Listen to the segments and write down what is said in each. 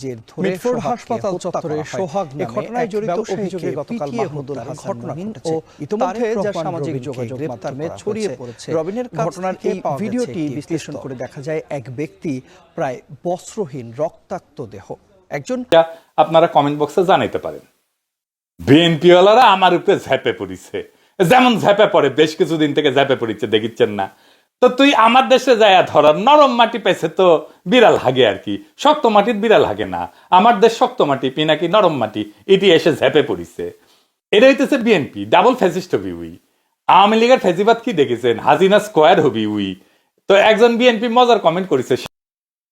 জের ধরে মিটফোর্ড হাসপাতাল চত্বরে সোহাগ নামে ঘটনায় জড়িত অভিযোগে গতকাল মাহমুদুল হাসান ঘটনা ও ইতিমধ্যে যা সামাজিক যোগাযোগ মাধ্যমে ছড়িয়ে পড়েছে। রবিনের ঘটনার এই ভিডিওটি বিশ্লেষণ করে দেখা যায় এক ব্যক্তি প্রায় বস্ত্রহীন রক্তাক্ত দেহ। একজন আপনারা কমেন্ট বক্সে জানাইতে পারেন। বিএনপিওয়ালারা আমার উপরে ঝ্যাপে পড়িছে। যেমন ঝ্যাপে পড়ে বেশ কিছুদিন থেকে ঝ্যাপে পড়িছে দেখিচ্ছেন না। তো তুই আমার দেশে যায় ধর, নরম মাটি পেছে তো বিড়াল হাগে আর কি। শক্ত মাটির বিড়াল হাগে না। আমার দেশ শক্ত মাটি পিনাকি নরম মাটি, এটি এসে ঝ্যাপে পড়িছে। এটা হইতেছে বিএনপি, ডাবল ফ্যাসিস্ট হবি উই। আওয়ামী লীগের ফেজিবাদ কি দেখেছেন? হাজিনা স্কোয়ার হবি উই। তো একজন বিএনপি মজার কমেন্ট করেছে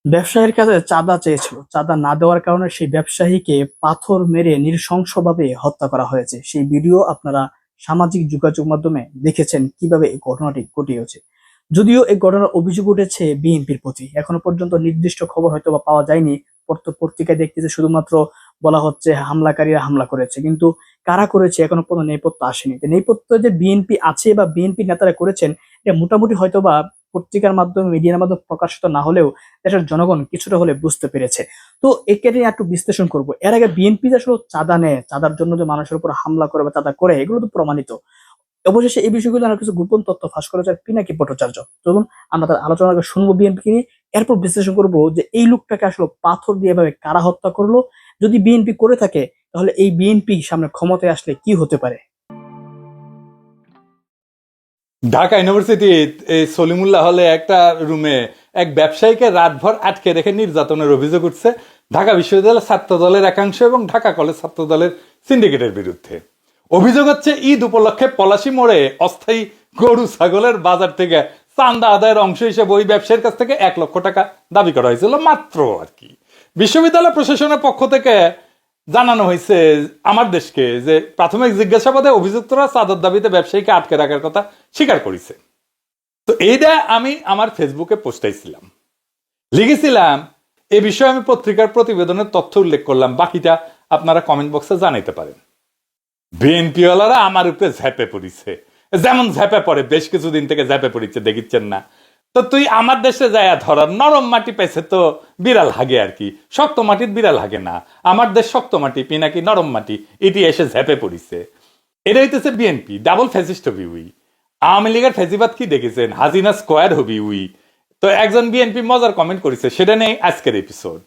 ব্যবসায়ীর কাছে চাঁদা চেয়েছিল। চাঁদা না দেওয়ার কারণে সেই ব্যবসায়ীকে পাথর মেরে নৃশংসভাবে হত্যা করা হয়েছে। সেই ভিডিও আপনারা সামাজিক যোগাযোগ মাধ্যমে দেখেছেন কীভাবে এই ঘটনাটি ঘটিয়েছে। যদিও এই ঘটনার অভিযোগ উঠেছে বিএনপির প্রতি। এখনও পর্যন্ত নির্দিষ্ট খবর হয়তো বা পাওয়া যায়নি। পত্র- পত্রিকায় দেখতেছে শুধুমাত্র বলা হচ্ছে হামলাকারীরা হামলা করেছে। কিন্তু কারা করেছে এখনও পর্যন্ত নেপথ্য আসেনি। নেপথ্য যে বিএনপি আছে বা বিএনপি নেতারা করেছেন, এটা মোটামুটি হয়তো বা পত্রিকার মাধ্যমে, মিডিয়ার মাধ্যমে প্রকাশিত না হলেও দেশের জনগণ কিছুটা হলে বুঝতে পেরেছে। তো একে নিয়ে একটু বিশ্লেষণ করব। এর আগে বিএনপি যে আসলে চাঁদা নেয়, চাঁদার জন্য যে মানুষের উপর হামলা করে বা চাঁদা করে, এগুলো তো প্রমাণিত। অবশেষে এই বিষয়গুলো আর কিছু গোপন তথ্য ফাঁস করেছে পিনাকি ভট্টাচার্য। চলুন, আমরা তার আলোচনা শুনব বিএনপি নিয়ে। এরপর বিশ্লেষণ করব যে এই লোকটাকে আসলে পাথর দিয়ে এভাবে কারা হত্যা করল। যদি বিএনপি করে থাকে, তাহলে এই বিএনপি সামনে ক্ষমতায় আসলে কি হতে পারে? ঢাকা ইউনিভার্সিটি সলিমুল্লাহ হলে একটা রুমে এক ব্যবসায়ীকে রাতভর আটকে রেখে নির্যাতনের অভিযোগ উঠছে ঢাকা বিশ্ববিদ্যালয়ের ছাত্র দলের একাংশ এবং ঢাকা কলেজ ছাত্র দলের সিন্ডিকেটের বিরুদ্ধে। অভিযোগ হচ্ছে, ঈদ উপলক্ষে পলাশি মোড়ে অস্থায়ী গরু ছাগলের বাজার থেকে চান্দা আদায়ের অংশ হিসেবে ওই ব্যবসায়ীর কাছ থেকে এক লক্ষ টাকা দাবি করা হয়েছিল, মাত্র আর কি। বিশ্ববিদ্যালয় প্রশাসনের পক্ষ থেকে জানানো হয়েছে আমার দেশকে যে প্রাথমিক জিজ্ঞাসাবাদে অভিযুক্তরা চাঁদার দাবিতে ব্যবসায়ীকে আটকে রাখার কথা স্বীকার করেছে। তো এইটা আমি আমার ফেসবুকে পোস্টাইছিলাম লিখেছিলাম, এ বিষয়ে আমি পত্রিকার প্রতিবেদনের তথ্য উল্লেখ করলাম, বাকিটা আপনারা কমেন্ট বক্সে জানাইতে পারেন। বিএনপিওয়ালারা আমার উপরে ঝ্যাপে পড়িছে। যেমন ঝ্যাপে পড়ে, বেশ কিছুদিন থেকে ঝ্যাপে পড়িছে, দেখিচ্ছেন না। তো তুই আমার দেশে যায় ধর, নরম মাটি পেছে তো বিড়াল হাগে আর কি। শক্ত মাটির বিড়াল হাগে না। আমার দেশ শক্ত মাটি পিনাকি নরম মাটি, এটি এসে ঝ্যাপে পড়িছে। এটা হইতেছে বিএনপি, ডাবল ফ্যাসিস্ট হবি উই। আওয়ামী লীগের ফেজিবাদ কি দেখেছেন? হাজিনা স্কোয়ার হবি উই। তো একজন বিএনপি মজার কমেন্ট করেছে, সেটা নেই আজকের এপিসোড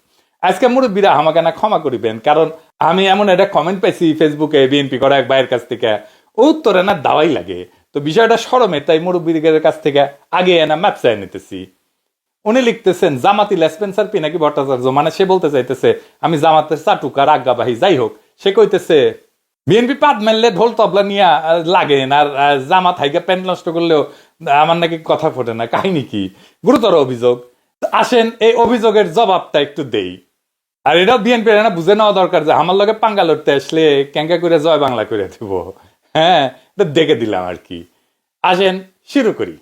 আজকে মুরব্বীরা আমাকে না ক্ষমা করিবেন, কারণ আমি এমন একটা কমেন্ট পাইছি ফেসবুকে বিএনপি করা এক ভাইয়ের কাছ থেকে। উত্তরে না দাওয়াই লাগে। তো বিষয়টা সরমে, তাই মুরব্বীদের কাছ থেকে আগে এনা চাই নিতেছি। উনি লিখতেছেন, জামাতি লেসপেন্সার পিনাকি ভট্টাচার্য? মানে সে বলতে চাইতেছে, আমি জামাতের চাটুকার আজ্ঞাবাহী যাই হোক। সে কইতেছে বিএনপি পাট মারলে ঢোল তবলা নিয়ে লাগে আর জামাত হাইকে প্যান্ট নষ্ট করলেও আমার নাকি কথা ফোটে না। কাহিনী কি? গুরুতর অভিযোগ। আসেন, এই অভিযোগের জবাবটা একটু দেই। আর এটাও বিএনপি না বুঝে নেওয়া দরকার যে আমার লগে পাঙ্গা লড়তে আসলে ক্যাঙ্কা করে জয় বাংলা করে দেব। হ্যাঁ এটা দেখে দিলাম আর কি। আসেন, শুরু করি।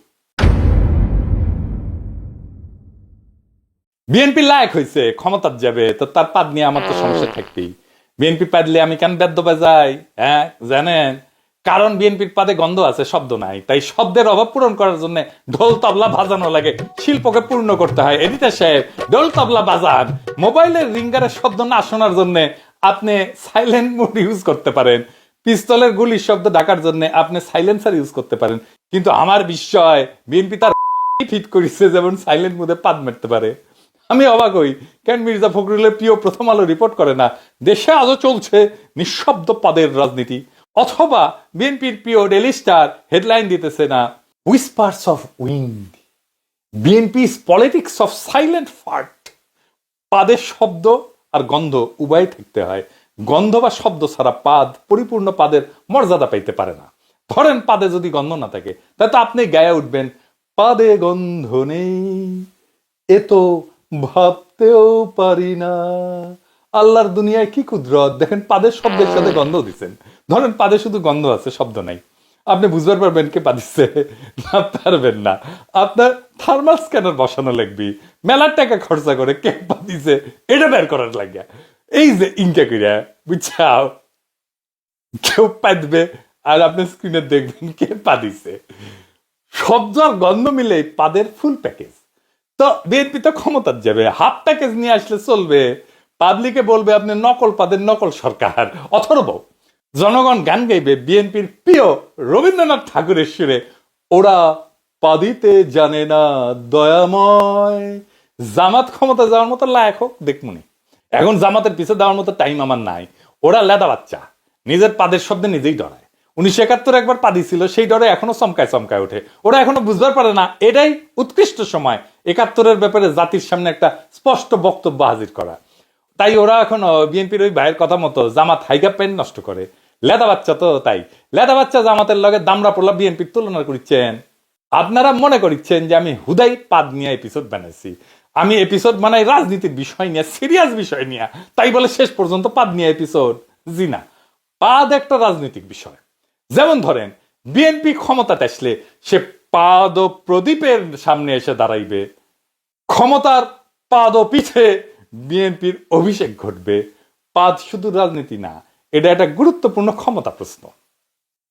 বিএনপি লায়ক হয়েছে ক্ষমতার যাবে, তো তার পাদ নিয়ে আমার তো সমস্যা থাকবেই। বিএনপি পাদলে আমি কেন বেদ্য বাজাই হ্যাঁ জানেন? কারণ বিএনপির পাদে গন্ধ আছে, শব্দ নাই। তাই শব্দের অভাব পূরণ করার জন্য ঢোল তবলা বাজানো লাগে, শিল্পকে পূর্ণ করতে হয়। এডিটার সাহেব ঢোল তবলা বাজান, মোবাইলের রিঙ্গারের শব্দ না শোনার জন্য আপনি সাইলেন্ট মোড ইউজ করতে পারেন। পিস্তলের গুলির শব্দ ডাকার জন্য আপনি সাইলেন্সার ইউজ করতে পারেন। কিন্তু আমার বিস্ময়, বিএনপি তার ফিট করেছে যেমন সাইলেন্ট মোডে পাদ মারতে পারে? আমি অবাক হই, কেন মির্জা ফখরুলের প্রিয় প্রথম আলো রিপোর্ট করে না? দেশে আজও চলছে নিঃশব্দ পদের রাজনীতি। অথবা বিএনপির প্রিয় ডেলি স্টার হেডলাইন দিতেছে না। Whispers of wind BNP politics of silent fart পাদের শব্দ আর গন্ধ উভয় থাকতে হয়। গন্ধ বা শব্দ ছাড়া পাদ পরিপূর্ণ পাদের মর্যাদা পাইতে পারে না। ধরেন পাদে যদি গন্ধ না থাকে, তাহলে তো আপনি গায়ে উঠবেন, পাদে গন্ধ নেই, এ তো ভাবতেও পারি না। আল্লাহর দুনিয়ায় কি কুদরত? দেখেন পাদের শব্দের সাথে গন্ধ দিচ্ছেন ধরেন পাদে শুধু গন্ধ আছে শব্দ নাই। আপনি বুঝতে পারবেন কে পাদিচ্ছে না পারবেন না। আপনার থার্মাল স্ক্যানার বসানো লাগবে। মেলার টাকা খরচা করে কে পাদিছে এটা বের করার লাগে এই যে ইনকা কইরা বুঝছাও? কেউ পাদবে আর আপনি স্ক্রিনে দেখবেন কে পাদিছে শব্দ আর গন্ধ মিলে পাদের ফুল প্যাকেজ তো বিএনপি তো ক্ষমতার যাবে হাফ প্যাকেজ নিয়ে আসলে চলবে। পাবলিকে বলবে আপনি নকল পাদের নকল সরকার, অথর্ব। জনগণ গান গাইবে, বিএনপির প্রিয় রবীন্দ্রনাথ ঠাকুরের সুরে। ওরা পাদিতে জানে না দয়াময়। জামাত ক্ষমতা যাওয়ার মতো লায়ক হোক দেখমুনি এখন জামাতের পিছে দেওয়ার মতো টাইম আমার নাই। ওরা লেদা বাচ্চা। নিজের পাদের শব্দে নিজেই ডরায়। উনিশশো একাত্তর একবার পাদি ছিল, সেই ডরে এখনও চমকায় চমকায় ওঠে। ওরা এখনও বুঝবার পারে না, এটাই উৎকৃষ্ট সময়। একাত্তরের ব্যাপারে জাতির সামনে একটা স্পষ্ট বক্তব্য হাজির করা। তাই ওরা এখন বিএনপির ওই ভাইয়ের কথা মতো জামাত হাইগা পেন নষ্ট করে। লেদা বাচ্চা তো তাই। লেদা বাচ্চা জামাতের লগে দামরা পড়লা বিএনপির তুলনা করছেন আপনারা মনে করছেন যে আমি হুদাই পাদ নিয়ে এপিসোড বানাইছি। আমি এপিসোড বানাই রাজনীতির বিষয় নিয়ে সিরিয়াস বিষয় নিয়ে। তাই বলে শেষ পর্যন্ত পাদ নিয়ে এপিসোড জি না। পাদ একটা রাজনৈতিক বিষয়। যেমন ধরেন, বিএনপি ক্ষমতাতে আসলে সে পাদ প্রদীপের সামনে এসে দাঁড়াইবে। ক্ষমতার পাদ পিছে বিএনপির অভিষেক ঘটবে পাদ শুধু রাজনীতি না, এটা একটা গুরুত্বপূর্ণ ক্ষমতা প্রশ্ন।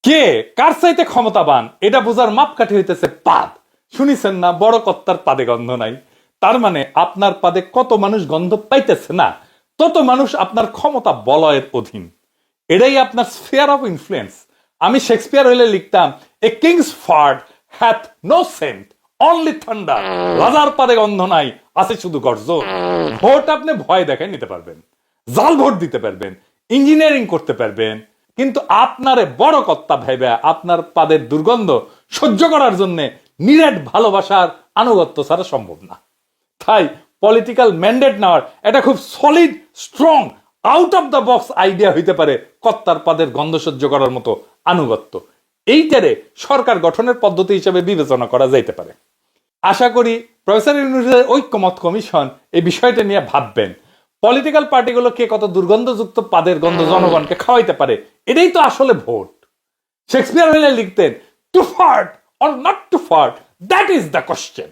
কে কার চাইতে ক্ষমতাবান, এটা বোঝার মাপকাঠি হইতেছে পাদ শুনিছেন না, বড় কর্তার পাদে গন্ধ নাই। তার মানে আপনার পাদে কত মানুষ গন্ধ পাইতেছে না, তত মানুষ আপনার ক্ষমতা বলয়ের অধীন। এটাই আপনার স্ফিয়ার অফ ইনফ্লুয়েন্স আমি শেক্সপিয়ার হইলে লিখতাম a kings fart hath no scent only thunder রাজার পাদে গন্ধ নাই আছে শুধু গর্জন। ভোট আপনি ভয় দেখায় নিতে পারবেন। জাল ভোট দিতে পারবেন। ইঞ্জিনিয়ারিং করতে পারবেন। কিন্তু আপনারে বড় কর্তা ভেবে আপনার পাদের দুর্গন্ধ সহ্য করার জন্য নিরেট ভালোবাসার আনুগত্য ছাড়া সম্ভব না। তাই পলিটিক্যাল ম্যান্ডেট নেওয়ার এটা খুব solid strong out of the box idea হইতে পারে কর্তার পাদের গন্ধ সহ্য করার মতো আনুগত্য। এইটারে সরকার গঠনের পদ্ধতি হিসেবে বিবেচনা করা যাইতে পারে। আশা করি প্রফেসর ইউনিভার্সিটির ঐক্যমত কমিশন এই বিষয়টা নিয়ে ভাববেন। পলিটিক্যাল পার্টিগুলো কে কত দুর্গন্ধযুক্ত পাদের গন্ধ জনগণকে খাওয়াইতে পারে এটাই তো আসলে ভোট। শেক্সপিয়ার হইলে লিখতেন to fart or not to fart that is the question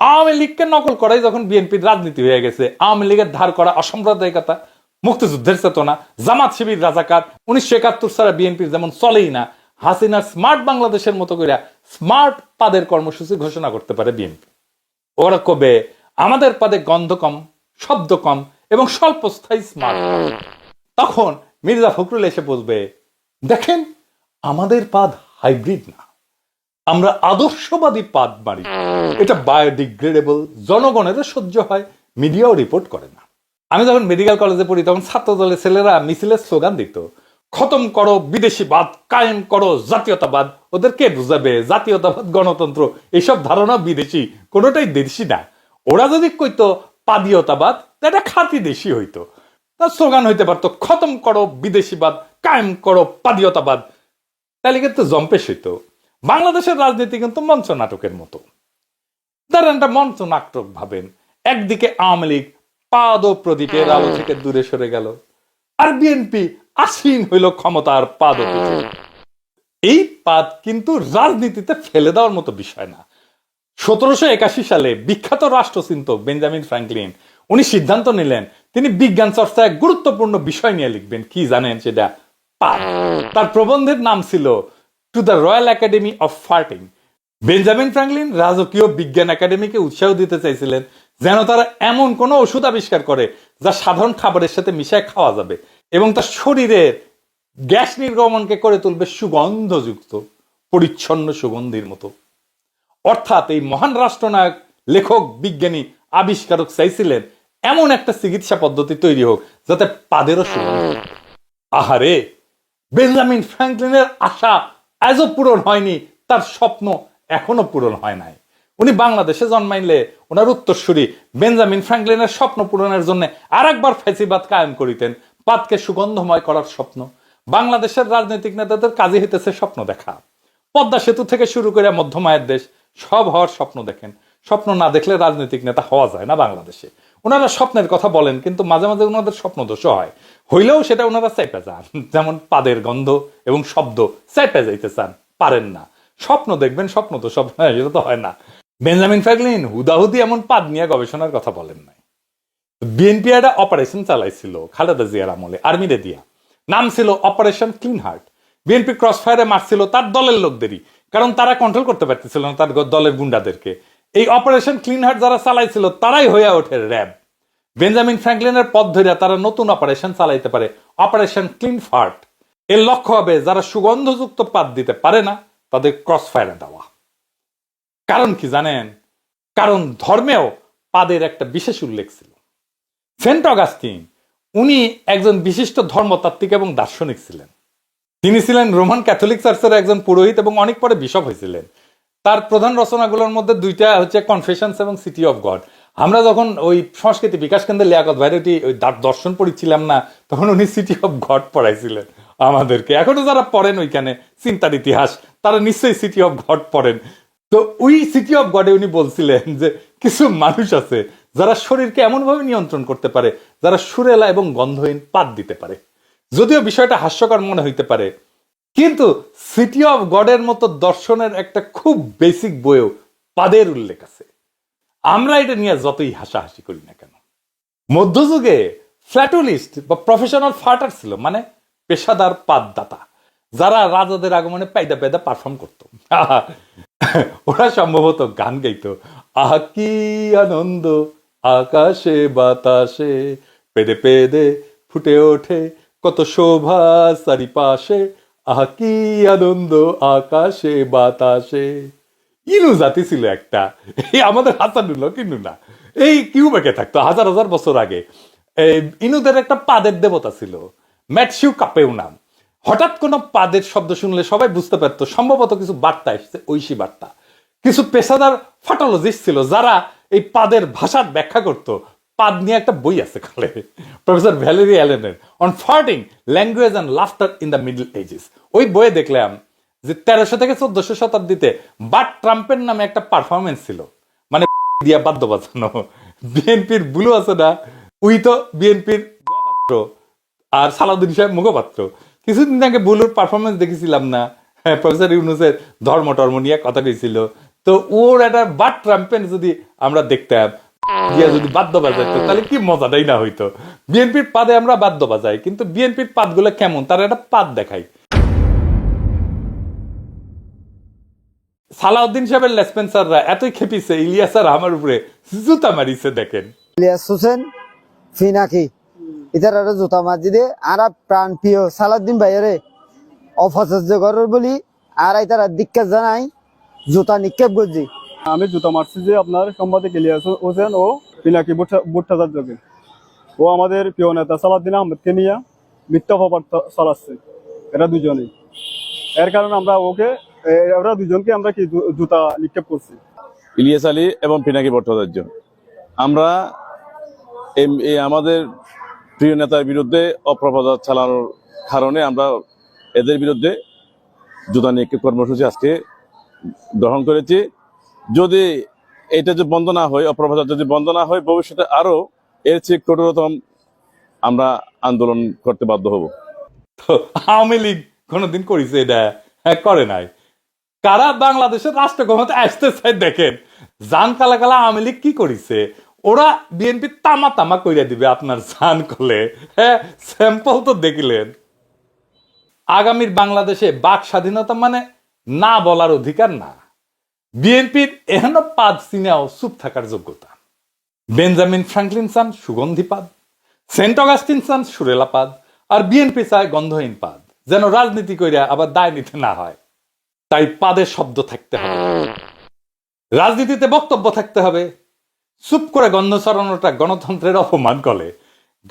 Awami লীগকে নকল করাই যখন বিএনপির রাজনীতি হয়ে গেছে আওয়ামী লীগের ধার করা অসাম্প্রদায়িকতা মুক্তিযুদ্ধের চেতনা জামাত শিবির রাজাকার উনিশশো একাত্তর সালে বিএনপির যেমন চলেই না হাসিনার স্মার্ট বাংলাদেশের মতো করে স্মার্ট পাদের কর্মসূচি ঘোষণা করতে পারে বিএনপি। ওরা কবে আমাদের পাদে গন্ধ কম, শব্দ কম এবং স্বল্পস্থায়ী স্মার্ট। তখন মির্জা ফখরুল এসে বলবে, দেখেন, আমাদের পাদ হাইব্রিড না। আমরা আদর্শবাদী পাদ মারি। এটা বায়োডিগ্রেডেবল জনগণেরও সহ্য হয়, মিডিয়াও রিপোর্ট করে না। আমি যখন মেডিকেল কলেজে পড়ি, তখন ছাত্র দলের ছেলেরা মিছিলের স্লোগান দিত খতম করো বিদেশিবাদ কায়েম করো জাতীয়তাবাদ। ওদের কে বুঝাবে জাতীয়তাবাদ গণতন্ত্র এইসব ধারণা বিদেশি কোনোটাই দেশি না। ওরা যদি কইতো পাদীয়তাবাদ এটা খাতি দেশি হইতো। তার স্লোগান হইতে পারতো খতম করো বিদেশিবাদ কায়েম করো পাদীয়তাবাদ। তাহলে কিন্তু জম্পেশ হইতো। বাংলাদেশের রাজনীতি কিন্তু মঞ্চ নাটকের মতো। ধরেন একটা মঞ্চ নাটক ভাবেন একদিকে আওয়ামী লীগ পাদ ও প্রদীপের আলো থেকে দূরে সরে গেল আর বিএনপি আসীন হইল ক্ষমতার পাদ এই পাদ কিন্তু রাজনীতিতে ফেলে দেওয়ার মতো বিষয় না। সতেরোশো একাশি সালে বিখ্যাত রাষ্ট্রচিন্তক বেঞ্জামিন ফ্র্যাঙ্কলিন উনি সিদ্ধান্ত নিলেন, তিনি বিজ্ঞান চর্চায় গুরুত্বপূর্ণ বিষয় নিয়ে লিখবেন। কি জানেন সেটা? পাদ। তার প্রবন্ধের নাম ছিল to the royal academy of farting Benjamin Franklin রাজকীয় বিজ্ঞান একাডেমিকে উৎসাহ দিতে চাইছিলেন যেন তারা এমন কোনো ওষুধ আবিষ্কার করে যা সাধারণ খাবারের সাথে মিশায় খাওয়া যাবে। এবং তার শরীরের গ্যাস নির্গমনকে করে তুলবে সুগন্ধযুক্ত, পরিচ্ছন্ন সুগন্ধির মতো। অর্থাৎ এই মহান রাষ্ট্রনায়ক, লেখক, বিজ্ঞানী, আবিষ্কারক চাইছিলেন এমন একটা চিকিৎসা পদ্ধতি তৈরি হোক, যাতে পাদেরও সুগন্ধ আহারে, বেঞ্জামিন ফ্র্যাঙ্কলিনের আশা আজও পূরণ হয়নি, তার স্বপ্ন এখনও পূরণ হয় নাই। উনি বাংলাদেশে জন্মাইলে ওনার উত্তরসূরি বেঞ্জামিন ফ্র্যাঙ্কলিনের স্বপ্ন পূরণের জন্য আর একবার ফেসিবাদ কায়েম করিতেন। পাদকে সুগন্ধময় করার স্বপ্ন। বাংলাদেশের রাজনৈতিক নেতাদের কাজে হইতেছে স্বপ্ন দেখা। পদ্মা সেতু থেকে শুরু করে মধ্যমায়ের দেশ, সব হওয়ার স্বপ্ন দেখেন। স্বপ্ন না দেখলে রাজনৈতিক নেতা হওয়া যায় না বাংলাদেশে। ওনারা স্বপ্নের কথা বলেন, কিন্তু মাঝে মাঝে ওনাদের স্বপ্ন দোষ হয়। হইলেও সেটা ওনারা চাইপে যান। যেমন পাদের গন্ধ এবং শব্দ চাইপে যাইতে চান, পারেন না। স্বপ্ন দেখবেন, স্বপ্ন তো স্বপ্ন সেটা তো হয় না। বেঞ্জামিন ফ্র্যাঙ্কলিন, হুদাহুদি এমন পাদ নিয়ে গবেষণার কথা বলেন নাই। বিএনপি একটা অপারেশন চালাইছিল, খালেদা জিয়ার আমলে আর্মিরে দিয়া। নাম ছিল operation clean heart BNP cross ফায়ারে মারছিল তার দলের লোকদেরই, কারণ তারা কন্ট্রোল করতে পারতেছিল না তার দলের গুন্ডাদেরকে। এই অপারেশন ক্লিন হার্ট যারা চালাইছিল, তারাই হয়ে ওঠে র্যাব। বেঞ্জামিন ফ্র্যাঙ্কলিনের পথ ধরে তারা নতুন অপারেশন চালাইতে পারে অপারেশন ক্লিন ফার্ট এর লক্ষ্য হবে, যারা সুগন্ধযুক্ত পাত দিতে পারে না, তাদের ক্রস ফায়ারে দেওয়া। কারণ কি জানেন? কারণ ধর্মেও পাদের একটা বিশেষ উল্লেখ ছিল। সেন্ট অগাস্টিন, উনি একজন বিশিষ্ট ধর্মতাত্ত্বিক এবং দার্শনিক ছিলেন। তিনি ছিলেন রোমান ক্যাথলিক চার্চের একজন পুরোহিত এবং অনেক পরে বিশপ হয়েছিলেন। তার প্রধান রচনাগুলোর মধ্যে দুইটা হচ্ছে কনফেশনস এবং সিটি অফ গড আমরা যখন ওই সংস্কৃতি বিকাশ কেন্দ্রে লিয়াকত ভাইরটি ওই দর্শন পড়েছিলাম না, তখন উনি সিটি অফ গড পড়াইছিলেন আমাদেরকে। এখনও যারা পড়েন ওইখানে, চিন্তার ইতিহাস, তারা নিশ্চয়ই সিটি অফ গড পড়েন। তো ওই সিটি অফ গডে উনি বলছিলেন যে, কিছু মানুষ আছে যারা শরীরকে এমনভাবে নিয়ন্ত্রণ করতে পারে, যারা সুরেলা এবং গন্ধহীন পাত দিতে পারে। যদিও বিষয়টা হাস্যকর মনে হইতে পারে, কিন্তু সিটি অফ গডের মতো দর্শনের একটা খুব বেসিক বইও পাদের উল্লেখ আছে। আমরা এটা নিয়ে যতই হাসাহাসি করি না কেন। মধ্যযুগে ফ্ল্যাটুলিস্ট বা প্রফেশনাল ফাটার ছিল মানে পেশাদার পাদদাতা যারা রাজাদের আগমনে পাইদা পাইদা পারফর্ম করতো। ওরা সম্ভবত গান গাইতো। আহ, কি আনন্দ! আকাশে, বাতাসে, পেদে পেদে ফুটে ওঠে। কত শোভা চারিপাশে, আহ, কি আনন্দ আকাশে, বাতাসে। ইনু জাতি ছিল একটা। এই আমাদের হাসানুল্লাহ কিন্তু না। এই কিউবেকে থাকতো, হাজার হাজার বছর আগে। ইনুদের একটা পাদের দেবতা ছিল ম্যাটসিউ কাপেও নাম। হঠাৎ কোনো পাদের শব্দ শুনলে সবাই বুঝতে পারতো, সম্ভবত কিছু বার্তা এসছে, ঐশী বার্তা। কিছু পেশাদার ফাটোলজিস্ট ছিল যারা এই পাদের ভাষার ব্যাখ্যা করত। পাদ নিয়ে একটা বই আছে কালে, professor Valerie অ্যালেনের on farting language and laughter in the middle ages ওই বইয়ে দেখলাম যে তেরোশো থেকে চোদ্দশো শতাব্দীতে বাট ট্রাম্পের নামে একটা পারফরমেন্স ছিল। মানে দিয়া বাদ্য বাজানো বিএনপির বুলু আছে না, উই তো বিএনপির আর সালাউদ্দিন সাহেব মুখপাত্র। কিছুদিন আগে বুলুর পারফরমেন্স দেখেছিলাম না। হ্যাঁ প্রফেসর ইউনুসের ধর্ম টর্ম নিয়ে কথা কইছিল। তো ওর একটা বাট ট্রাম্পেন যদি আমরা দেখতাম, গিয়া যদি বাদ্য বাজাইতো তাহলে কি মজাটাই না হইতো? বিএনপির পাদে আমরা বাদ্য বাজাই কিন্তু বিএনপির পাদগুলো কেমন? তারা একটা পাদ দেখাই সালাউদ্দিন সাহেবের লেসপেন্সাররা এতই খেপিছে, ইলিয়াস আর আমার উপরে জুতা মারিছে, দেখেন। ইলিয়াস হোসেন, ফিনাকি ইতার আর জুতা মারি দে। আর প্রাণ প্রিয় সালাউদ্দিন ভাইয়েরে অপচর্য করার বলি, আর তারা দিক্কাত জানাই। জোতা নিক্ষেপ করছি। আমি জুতা মারছি যে আপনার সাংবাদিক ইলিয়াস হোসেন ও পিনাকি ভট্টাচার্যকে। ও আমাদের প্রিয় নেতা সালাদ্দিন আহমেদকে নিয়ে মিথ্যা খবর চালাচ্ছে। এরা দুজনেই। এর কারণে আমরা ওকে এ- ওরা দুজনকে আমরা কি জুতা নিক্ষেপ করছি? ইলিয়াস আলী এবং পিনাকি ভট্টাচার্য। আমরা এই আমাদের প্রিয় নেতার বিরুদ্ধে অপপ্রচার চালানোর কারণে আমরা এদের বিরুদ্ধে জুতা নিক্ষেপ কর্মসূচি আজকে গ্রহণ করেছি। যদি এটা যদি বন্ধ না হয় অপপ্রচার যদি বন্ধ না হয়, ভবিষ্যতে আরও এর চেয়ে কঠোরতম আমরা আন্দোলন করতে বাধ্য হব। আওয়ামী লীগ কোনোদিন করেছে এটা? হ্যাঁ করে নাই। কারা বাংলাদেশের রাষ্ট্র ক্ষমতা আসতে চাই দেখেন। জান কালা কালা আওয়ামী লীগ কি করেছে? ওরা বিএনপি তামা তামা কইরা দিবে আপনার জান করলে হ্যাঁ স্যাম্পল তো দেখিলেন। আগামীর বাংলাদেশে বাক স্বাধীনতা মানে না বলার অধিকার না। বিএনপির এহেন পাদ সিনেও চুপ থাকার যোগ্যতা। বেঞ্জামিন ফ্রাঙ্কলিন চান সুগন্ধি পাদ, সেন্ট অগাস্টিন চান সুরেলা পাদ, আর বিএনপি চায় গন্ধহীন পাদ, যেন রাজনীতি কইরা আবার দায় নিতে না হয়। তাই পাদের শব্দ থাকতে হবে। রাজনীতিতে বক্তব্য থাকতে হবে। চুপ করে গন্ধ ছড়ানোটা গণতন্ত্রের অপমান করে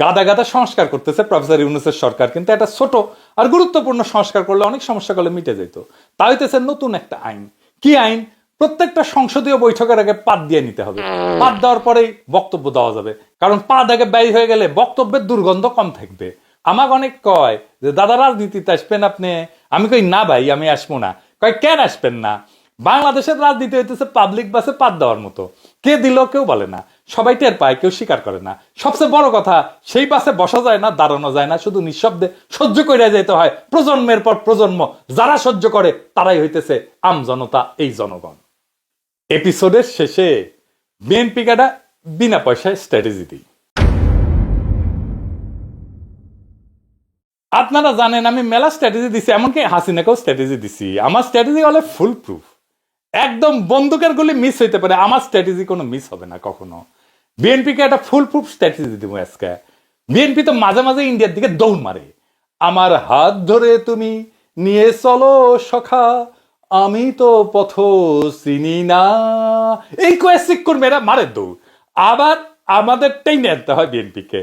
গাদা গাদা সংস্কার করতেছে প্রফেসর ইউনুসের সরকার, কিন্তু একটা ছোট আর গুরুত্বপূর্ণ সংস্কার করলে অনেক সমস্যা করলে মিটে যেত তা হইতেছে নতুন একটা আইন। কি আইন? প্রত্যেকটা সংসদীয় বৈঠকের আগে পাদ দিয়ে নিতে হবে। পাদ দেওয়ার পরেই বক্তব্য দেওয়া যাবে। কারণ পাদ আগে ব্যয় হয়ে গেলে বক্তব্যের দুর্গন্ধ কম থাকবে। আমাকে অনেক কয় যে, দাদা, রাজনীতিতে আসবেন আপনি? আমি কই, না ভাই, আমি আসব না। কয়, কেন আসবেন না? বাংলাদেশের রাজনীতি হইতেছে পাবলিক বাসে পাদ দেওয়ার মতো। কে দিল, কেউ বলে না। সবাই টের পায়, কেউ স্বীকার করে না। সবচেয়ে বড় কথা, সেই বাসে বসা যায় না, দাঁড়ানো যায় না, শুধু নিঃশব্দে সহ্য করে যেতে হয়। প্রজন্মের পর প্রজন্ম, যারা সহ্য করে, তারাই হইতেছে আম জনতা, এই জনগণ। এপিসোডের শেষে বিএনপি কাটা বিনা পয়সায় স্ট্র্যাটেজি দিই। আপনারা জানেন, আমি মেলা স্ট্র্যাটেজি দিছি, এমনকি হাসিনাকেও স্ট্র্যাটেজি দিছি। আমার স্ট্র্যাটেজি হলে ফুল প্রুফ একদম বন্দুকের গুলি মিস হইতে পারে। আমার স্ট্র্যাটেজি কোনো মিস হবে না কখনো। বিএনপিকে একটা ফুল প্রুফ স্ট্র্যাটেজি দিব আজকে। বিএনপি তো মাঝে মাঝে ইন্ডিয়ার দিকে দৌড় মারে। আমার হাত ধরে তুমি নিয়ে চলো সখা, আমি তো পথ চিনি না। এই কয়েসিক কর্মীরা মারে দৌড়। আবার আমাদের টেনে আনতে হয় বিএনপিকে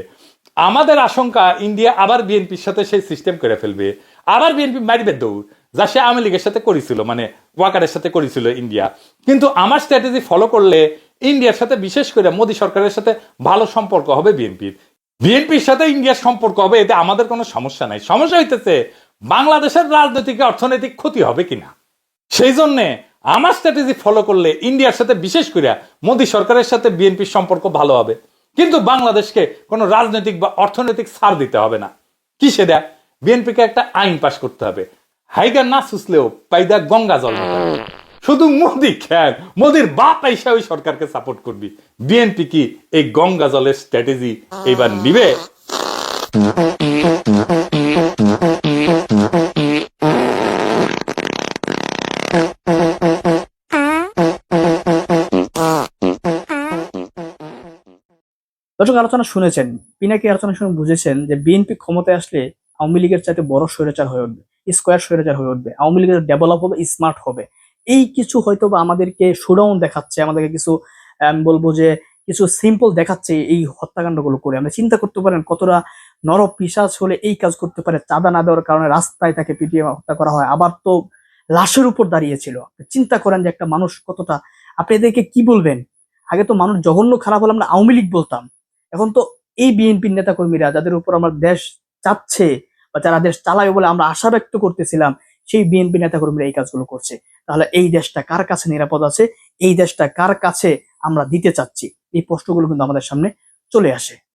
আমাদের আশঙ্কা ইন্ডিয়া আবার বিএনপির সাথে সেই সিস্টেম করে ফেলবে। আবার বিএনপি মারিবে দৌড়। যা সে আওয়ামী লীগের সাথে করেছিল মানে ওয়াকারের সাথে করেছিল ইন্ডিয়া। কিন্তু আমার স্ট্র্যাটেজি ফলো করলে ইন্ডিয়ার সাথে, বিশেষ করে মোদী সরকারের সাথে ভালো সম্পর্ক হবে বিএনপির বিএনপির সাথে ইন্ডিয়ার সম্পর্ক হবে, এতে আমাদের কোনো সমস্যা নাই। সমস্যা হইতেছে, বাংলাদেশের রাজনৈতিক অর্থনৈতিক ক্ষতি হবে কিনা? সেই জন্যে আমার স্ট্র্যাটেজি ফলো করলে ইন্ডিয়ার সাথে, বিশেষ করে মোদী সরকারের সাথে বিএনপির সম্পর্ক ভালো হবে। কিন্তু বাংলাদেশকে কোনো রাজনৈতিক বা অর্থনৈতিক ছাড় দিতে হবে না। কি সেটা বিএনপিকে একটা আইন পাশ করতে হবে। হাইগার না সুসলেও পাইদা গঙ্গা জল শুধু মোদি খেয়াল, মোদির বাপ আইসা ওই সরকারকে সাপোর্ট করবি। বিএনপি কি এই গঙ্গা জলের স্ট্র্যাটেজি এবার নিবে? দর্শক, আলোচনা শুনেছেন। পিনাকি আলোচনা শুনে বুঝেছেন যে বিএনপি ক্ষমতায় আসলে আওয়ামী লীগের চাইতে বড় স্বৈরাচার হয়ে উঠবে। স্কোয়ার স্বৈরাচার হয়ে উঠবে। আওয়ামী লীগের ডেভেলপ হবে স্মার্ট হবে। এই কিছু হয়তো বা আমাদেরকে সুডাউন দেখাচ্ছে, আমাদেরকে কিছু আমি বলব যে কিছু সিম্পল দেখাচ্ছে এই হত্যাকাণ্ডগুলো করে। আমরা চিন্তা করতে পারেন কতটা নর পিসাচ হলে এই কাজ করতে পারে, চাঁদা না দেওয়ার কারণে রাস্তায় তাকে পিটিয়ে হত্যা করা হয়। আবার তো লাশের উপর দাঁড়িয়েছিল। চিন্তা করেন যে একটা মানুষ কতটা, আপনি এদেরকে কি বলবেন? আগে তো মানুষ জঘন্য খারাপ হলে আমরা আওয়ামী লীগ বলতাম। এখন তো এই বিএনপির নেতাকর্মীরা, যাদের উপর আমার দেশ চাচ্ছে বা যারা দেশ চালাবে বলে আমরা আশা ব্যক্ত করতেছিলাম, সেই বিএনপি নেতাকর্মীরা এই কাজগুলো করছে। তাহলে এই দেশটা কার কাছে নিরাপদ আছে? এই দেশটা কার কাছে আমরা দিতে চাচ্ছি? এই প্রশ্নগুলো কিন্তু আমাদের সামনে চলে আসে।